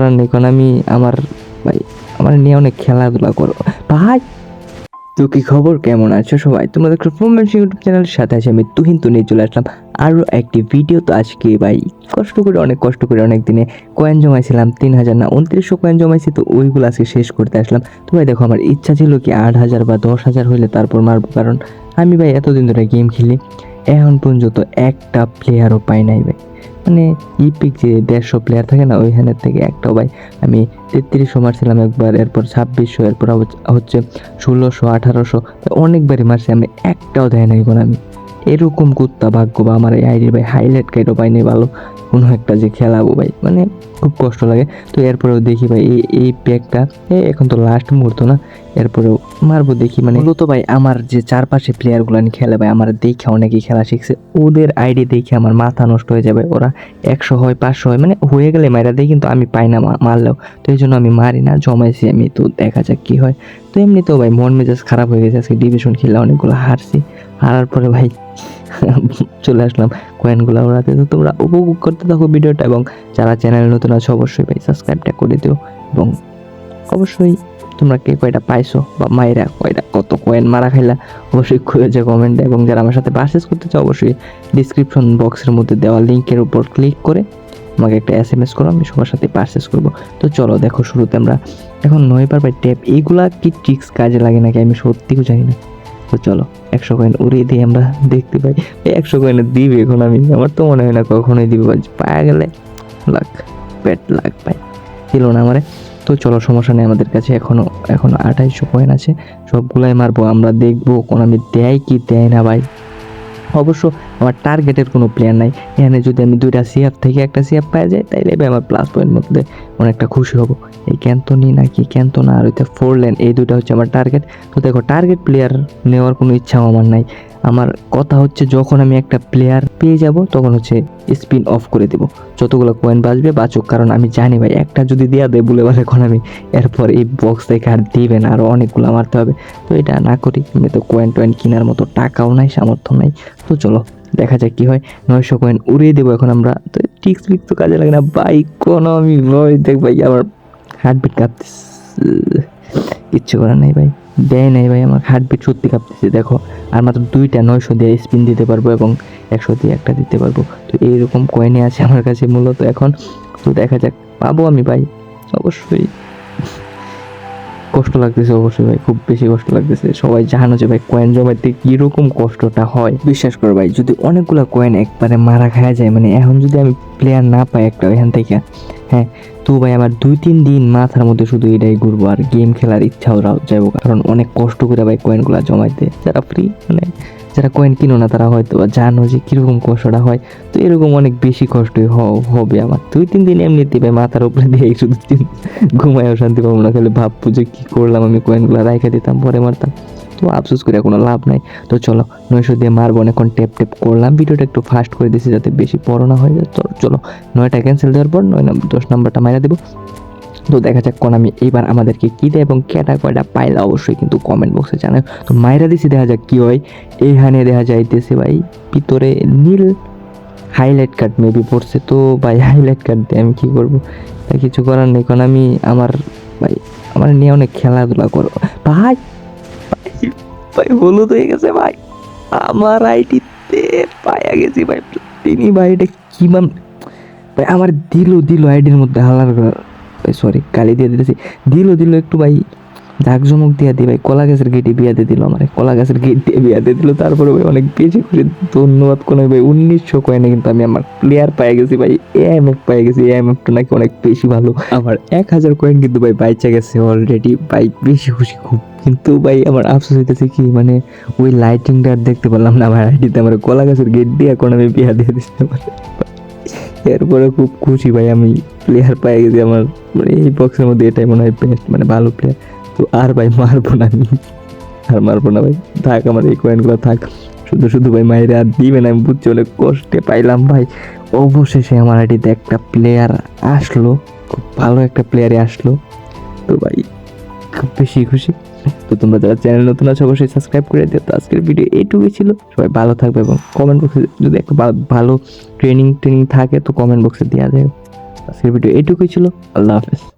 কারণ এখন আমি আমার, ভাই, আমার নিয়ে অনেক খেলাধুলা করো। ভাই, তো কি খবর? কেমন আছো সবাই? তোমাদের পারফরমেন্স ইউটিউব চ্যানেলের সাথে আছে আমি তুহিন, তো নিয়ে চলে আসলাম আরও একটি ভিডিও তো আজকে, ভাই, কষ্ট করে, অনেক কষ্ট করে, অনেক দিনে কয়েন জমাইছিলাম তিন হাজার না, উনত্রিশশো কয়েন জমাইছি, তো ওইগুলো আজকে শেষ করতে আসলাম। তো ভাই দেখো, আমার ইচ্ছা ছিল কি আট হাজার বা দশ হাজার হইলে তারপর মারবো, কারণ আমি, ভাই, এতদিন ধরে গেম খেলি। এখন পর্যন্ত একটা প্লেয়ারও পাই নাই, ভাই। মানে ইপিক যে দেড়শো প্লেয়ার থাকে না, ওইখানের থেকে একটাও ভাই আমি তেত্রিশশো মারছিলাম একবার, এরপর ছাব্বিশশো, এরপর হচ্ছে- ষোলোশো, আঠারোশো, অনেকবারই মারছি, আমি একটাও দেয় নাই কোনো আমি। এরকম কুত্তা ভাগ্য বা আমার এই আইডি ভাই হাইলাইট কাইটও পাইনি ভালো। কোনো একটা যে খেলাবো ভাই। মানে খুব কষ্ট লাগে। তো এরপরেও দেখি ভাই, এই এই প্যাকটা এখন তো লাস্ট মুহূর্ত না? এরপরেও মারবো দেখি মানে মূলত ভাই আমার যে চারপাশে প্লেয়ারগুলো খেলে ভাই, আমার দেখে অনেকেই খেলা শিখছে। ওদের আইডি দেখে আমার মাথা নষ্ট হয়ে যাবে। ওরা একশো হয়, পাঁচশো হয় মানে হয়ে গেলে মাইরা দেয়, কিন্তু আমি পাই না মারলেও। তো এই জন্য আমি মারি না, জমাইছি আমি, তো দেখা যাক কী হয়। তো এমনি তো ভাই মন মেজাজ খারাপ হয়ে গেছে, আজকে ডিভিশন খেলে অনেকগুলো হারছি। হারার পরে ভাই চলে আসলাম কয়েনগুলো ওড়াতে তো তোমরা উপভোগ করতে থাকো ভিডিওটা এবং যারা চ্যানেল নতুন আছে, অবশ্যই ভাই সাবস্ক্রাইবটা করে দিও এবং অবশ্যই তোমরা কে কয়টা পাইছো বা মায়েরা কয়টা, কত কয়েন মারা খাইলা অবশ্যই খুঁজে কমেন্টে এবং যারা আমার সাথে পারচেস করতে চাও, অবশ্যই ডিসক্রিপশন বক্সের মধ্যে দেওয়া লিঙ্কের উপর ক্লিক করে আমাকে একটা এস এম এস করো, আমি সবার সাথে পারচেস করব। তো চলো দেখো শুরুতে আমরা। এখন নয়বার বাই ট্যাপ এইগুলা কি ট্রিক্স কাজে লাগে নাকি? আমি সত্যিও জানি না। তো চলো, একশো কয়েন উড়িয়ে দিয়ে আমরা দেখতে পাই। একশো কয়েনে দিবে এখন আমি, আমার তো মনে হয় না কখনোই দিবে। পায়া গেলে লাখ, পেট লাখ পাই ছিল না আমারে। তো চলো, সমস্যা নেই আমাদের কাছে এখনও এখনও আঠাইশশো কয়েন আছে। সবগুলাই মারবো, আমরা দেখব, কোন আমি দেয় কি দেয় না ভাই। অবশ্য আমার টার্গেটের কোনো প্লেয়ার নাই। এখানে যদি আমি দুইটা সিএফ থেকে একটা সিএফ পাওয়া যায়, তাইলে আমার প্লাস পয়েন্ট মধ্যে অনেকটা খুশি হব। এই ক্যান্তনি নাকি ক্যান্তনা আর ওইটা ফোর লেন এই দুটো হচ্ছে আমার টার্গেট তো দেখো টার্গেট প্লেয়ার নেওয়ার কোনো ইচ্ছাও আমার নাই। আমার কথা হচ্ছে যখন আমি একটা প্লেয়ার পেয়ে যাব, তখন হচ্ছে স্পিন অফ করে দেব। যতগুলো কয়েন বাঁচবে, বাঁচুক। কারণ আমি জানি ভাই, একটা যদি দেওয়া দেয়, বলে বলে এখন আমি এরপর এই বক্স থেকে আর দিবে না আরও অনেকগুলো মারতে হবে। তো এটা না করি আমি তো কয়েন টয়েন কেনার মতো টাকাও নাই, সামর্থ্য নাই। তো চলো, দেখা যাক কি হয়। নয়শো কয়েন উড়িয়ে দেবো এখন আমরা। তো টিক্স ফিক্স তো কাজে লাগে না। বাইক কোনো আমি ভয় দেখ ভাই, আমার হার্টবিট কাঁপতেছে। কিচ্ছু করার নাই ভাই। দেয় নাই ভাই, আমার হার্টবিট সত্যি কাঁপতেছে। দেখো, আর মাত্র দুইটা নয়শো দিয়ে স্পিন দিতে পারব এবং একশো দিয়ে একটা দিতে পারব। তো এইরকম কয়েনে আছে আমার কাছে মূলত এখন। তো দেখা যাক, পাবো আমি ভাই, অবশ্যই। কষ্ট লাগতেছে অবশ্যই ভাই, খুব বেশি কষ্ট লাগতেছে। সবাই জানো যে ভাই কয়েন জমাইতে কীরকম কষ্টটা হয়। বিশ্বাস করো ভাই, যদি অনেকগুলো কয়েন একবারে মারা খাওয়া যায় মানে এখন যদি আমি প্লেয়ার না পাই একটা, এখান থেকে হ্যাঁ তো ভাই আমার দুই, তিন দিন মাথার মধ্যে শুধু এটাই ঘুরবো আর গেম খেলার ইচ্ছাও যাব কারণ অনেক কষ্ট করে ভাই কয়েনগুলো জমাইতে। যারা ফ্রি মানে যারা কয়েন কিনো না, তারা হয়তো জানো যে কীরকম কষ্টটা হয়। তো এরকম অনেক বেশি কষ্টই হবে আমার। দুই, তিন দিন এমনিতে ভাই মাথার উপরে দিয়ে শুধু দিন অশান্তি শান্তি পাবো না। খালি ভাববো যে কী করলাম, আমি কয়েনগুলো রাইখে দিতাম, পরে মারতাম। তো আফসোস করে কোনো লাভ নাই। তো চলো, নয়শো দিয়ে মারবো এখন টেপ টেপ করলাম। ভিডিওটা একটু ফাস্ট করে দিয়েছি যাতে বেশি বড় না হয়ে যায়। চলো, নয়টা ক্যান্সেল দেওয়ার পর নয় দশ নাম্বারটা মারা দেবো। তো দেখা যাক কোন আমি এইবার আমাদেরকে কী দেয় এবং কেটা কয়টা পাইলা অবশ্যই কিন্তু কমেন্ট বক্সে জানাও তো মাইরা দিছি, দেখা যাক কী হয়। এইখানে দেখা যাইতেছে ভাই, ভিতরে নীল হাইলাইট কার্ড মেবি পড়ছে। তো ভাই হাইলাইট কার্ড দিয়ে আমি কী করব? তা কিছু করার নেই, কারণ আমি আমার, ভাই, আমার নিয়ে অনেক খেলাধুলা করো ভাই ভাই, ভাই হলুদ হয়ে গেছে ভাই। আমার আইডিতে পায়া গেছি ভাই তিনি ভাই এটা কি মান ভাই আমার দিল দিল আইডির মধ্যে হালার সরি গালি দিয়ে দিতেছি। দিল দিল একটু ভাই। ঝাঁকঝমক দিয়ে দিই ভাই কলা গাছের গেটে বিয়া দিয়ে দিল আমার কলা গাছের গেট দিয়ে বিয়া দিয়ে দিল। তারপরে ভাই অনেক বেশি খুশি ধন্যবাদ কোনো ভাই উনিশশো কয়েনে কিন্তু আমি আমার প্লেয়ার পেয়ে গেছি ভাই এম এফ পেয়ে গেছি এম এফটা নাকি অনেক বেশি ভালো। আমার এক হাজার কয়েন কিন্তু ভাই বাইচা গেছে অলরেডি ভাই বেশি খুশি খুব। কিন্তু ভাই আমার আফসোস হইতেছে কি মানে ওই লাইটিংটা আর দেখতে পারলাম না আমার আইডিতে আমার কলা গাছের গেট দিয়ে এখন আমি বিয়া দিয়ে দিতে পারি এরপরে খুব খুশি ভাই আমি প্লেয়ার পেয়ে গেছি আমার মানে এই বক্সের মধ্যে এটাই মনে হয় বেস্ট মানে ভালো প্লেয়ার আর ভাই মারবো না আমি। আর মারবো না ভাই। থাক আমার এই কয়েনগুলো থাক। শুধু শুধু ভাই মায়ের আর দিবে না, আমি বুঝছি, অনেক কষ্টে পাইলাম ভাই। অবশেষে আমার আইডিতে একটা প্লেয়ার আসলো। খুব ভালো একটা প্লেয়ারে আসলো। তো ভাই, খুব বেশি খুশি। তো তোমরা যারা চ্যানেল নতুন আছো, অবশ্যই সাবস্ক্রাইব করে দিও। তো আজকের ভিডিও এইটুকুই ছিল। সবাই ভালো থাকবে এবং কমেন্ট বক্সে যদি একটা ভালো ট্রেনিং ট্রেনিং থাকে, তো কমেন্ট বক্সে দেওয়া যায় আজকের ভিডিও এইটুকুই ছিল। আল্লাহ হাফেজ।